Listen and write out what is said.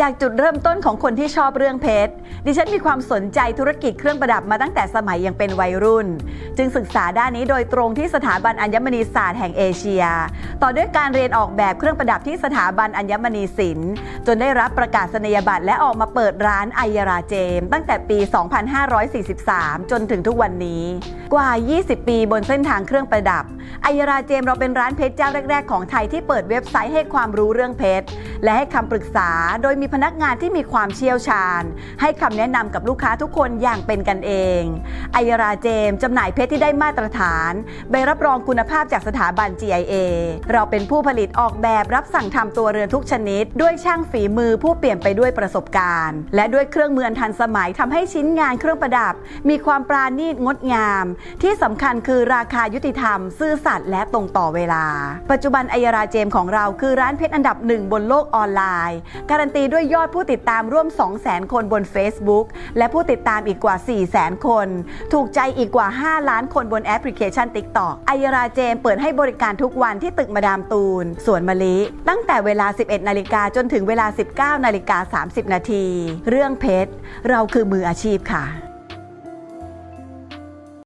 จากจุดเริ่มต้นของคนที่ชอบเรื่องเพชร ดิฉันมีความสนใจธุรกิจเครื่องประดับมาตั้งแต่สมัยยังเป็นวัยรุ่น จึงศึกษาด้านนี้โดยตรงที่สถาบันอัญมณีศาสตร์แห่งเอเชีย ต่อด้วยการเรียนออกแบบเครื่องประดับที่สถาบันอัญมณีศิลป์ จนได้รับประกาศนียบัตรและออกมาเปิดร้านไอยราเจม ตั้งแต่ปี 2543 จนถึงทุกวันนี้ กว่า 20 ปีบนเส้นทางเครื่องประดับไอยราเจมเราเป็นร้านเพชรเจ้าแรก ๆ ของไทยที่เปิดเว็บไซต์ให้ความรู้เรื่องเพชรและให้คำปรึกษาโดยมีพนักงานที่มีความเชี่ยวชาญ ให้คำแนะนำกับลูกค้าทุกคนอย่างเป็นกันเองไอยราเจมจำหน่ายเพชรที่ได้มาตรฐาน ใบรับรองคุณภาพจากสถาบัน GIA เราเป็นผู้ผลิตออกแบบรับสั่งทำตัวเรือนทุกชนิด ด้วยช่างฝีมือผู้เปลี่ยนไปด้วยประสบการณ์ และด้วยเครื่องมืออันทันสมัยทำให้ชิ้นงานเครื่องประดับ มีความปราณีตงดงาม ที่สำคัญคือราคายุติธรรม ซื่อสัตย์และตรงต่อเวลา ปัจจุบันไอยราเจมของเราคือร้านเพชรอันดับหนึ่งบนโลกออนไลน์ การันตีด้วยยอดผู้ติดตามร่วม 200,000 คนบน Facebook และผู้ติดตามอีกกว่า 400,000 คน ถูกใจอีกกว่า 5 ล้านคนบนแอปพลิเคชัน TikTok ไอยราเจมเปิดให้บริการทุกวันที่ตึกมาดามตูน สวนมะลิ ตั้งแต่เวลา 11 นาฬิกาจนถึงเวลา 19 นาฬิกา 30 นาที เรื่องเพชร เราคือมืออาชีพค่ะ